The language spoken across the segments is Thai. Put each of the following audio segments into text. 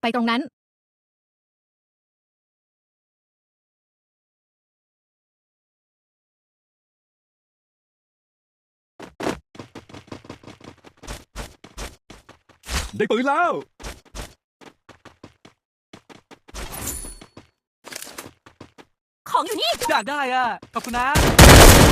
ไปตรงนั้นได้ปืนแล้ว ของอยู่นี่ อยากได้อะ ขอบคุณนะ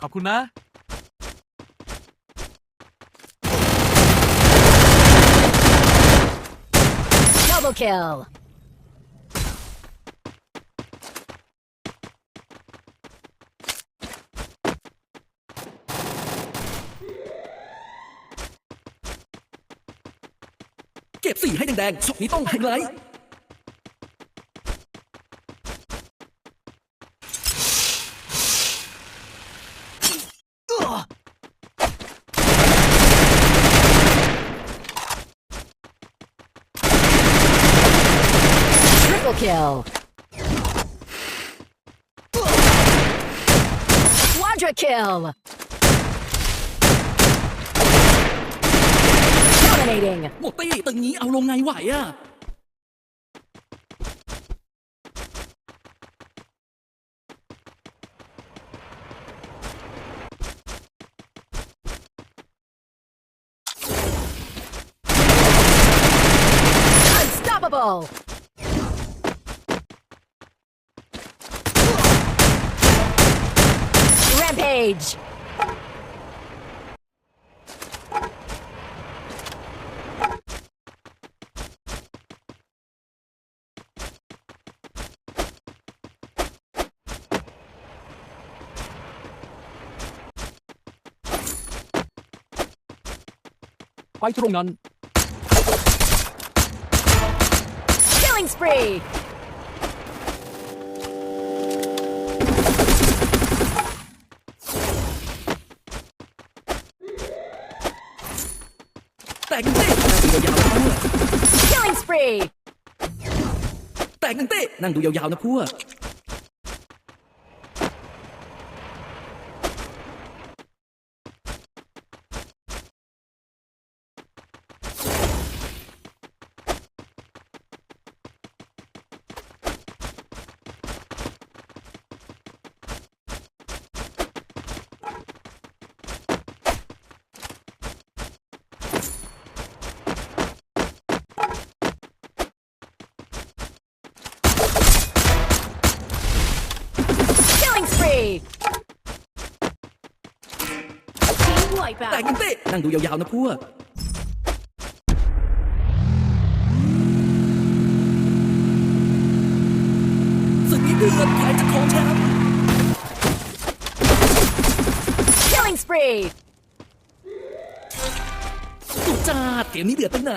ขอบคุณนะ double kill เก็บสีให้แดงๆช็อตนี้ต้องไฮไลท์ kill quadra kill dominating หมดตี้ตึงนี้เอาลงไงไหวอะ unstoppable rage! Killing spree! กหนึ่งเต้นั่งดูยาวๆนะพวก killing spree แตกหนึ่งเต้นั่งดูยาวๆนะพวก killing spree team wipeout แตกหนึ่งเต้นั่งดูยาวๆนะพวก สึกนี้เดือดใครจะครองแชมป์ killing spree สุดจัดเกมนี้เดือดไปไหน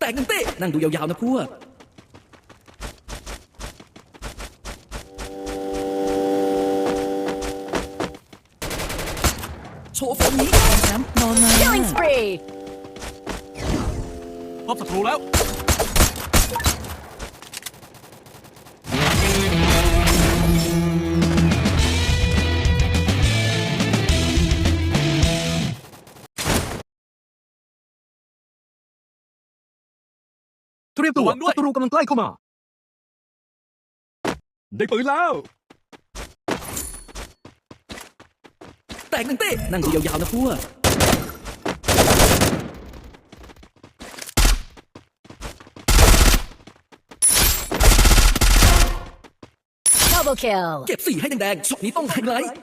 แตกหนึ่งเต้นั่งดูยาวๆนะพวกโชว์ฟอร์มนี้ครองแชมป์นอนมา killing spree พบศัตรูแล้ว เตรียมตัวระวังด้วย ศัตรูกำลังใกล้เข้ามา ได้ปืนแล้ว แตกหนึ่งเต้นั่งดูยาวๆนะพวก double kill เก็บสีให้แดงๆช็อตนี้ต้องไฮไลท์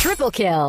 triple kill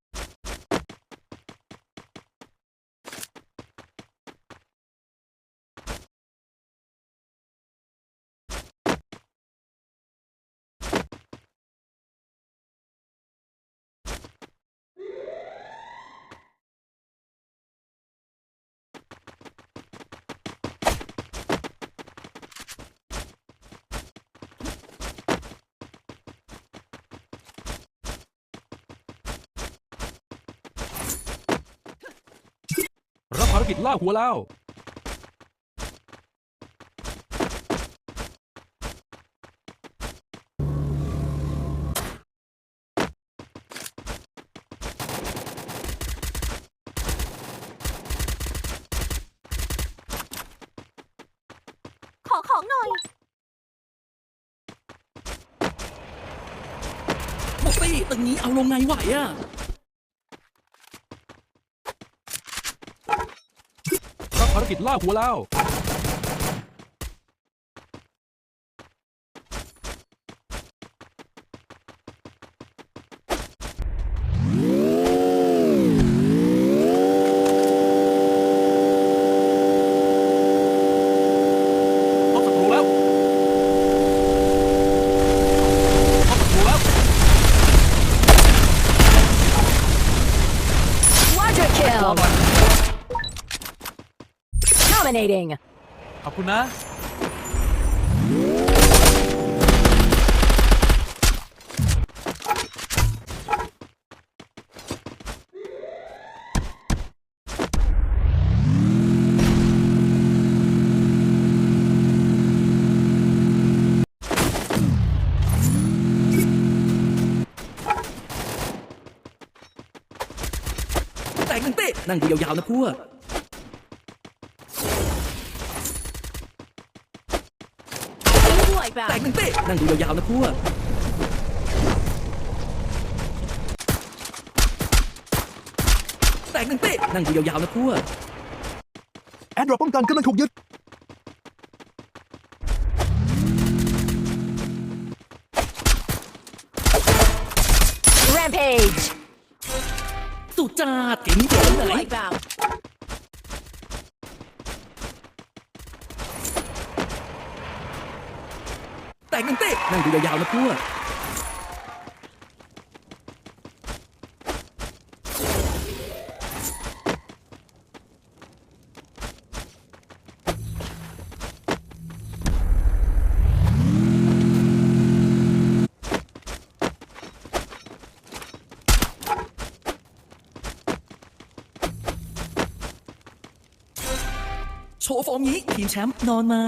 รับภารกิจล่าหัวแล้วขอของหน่อยบอกตี้ตึงนี้เอาลงไงไหวอะ รับภาร กิจล่าหัวแล้ว พบศัตรูแล้วพบศัตรูแล้ว Quadra รอ kill. หน่อย Dominating. ขอบคุณนะ แตกหนึ่งเต้นั่งดูยาวๆนะพวก Team แตก wipeout. หนึ่งเต้นั่งดูยาวๆนะพวก แตกหนึ่งเต้นั่งดูยาวๆนะพวก แอดดรอปป้องกันกำลังถูกยึด Rampage. สุดจัดเก่งเจ๋งไหน Wipeout. แตกหนึ่งเต้นั่งดูยาวๆนะพวกโชว์ฟอร์มนี้ทีมแชมป์นอนมา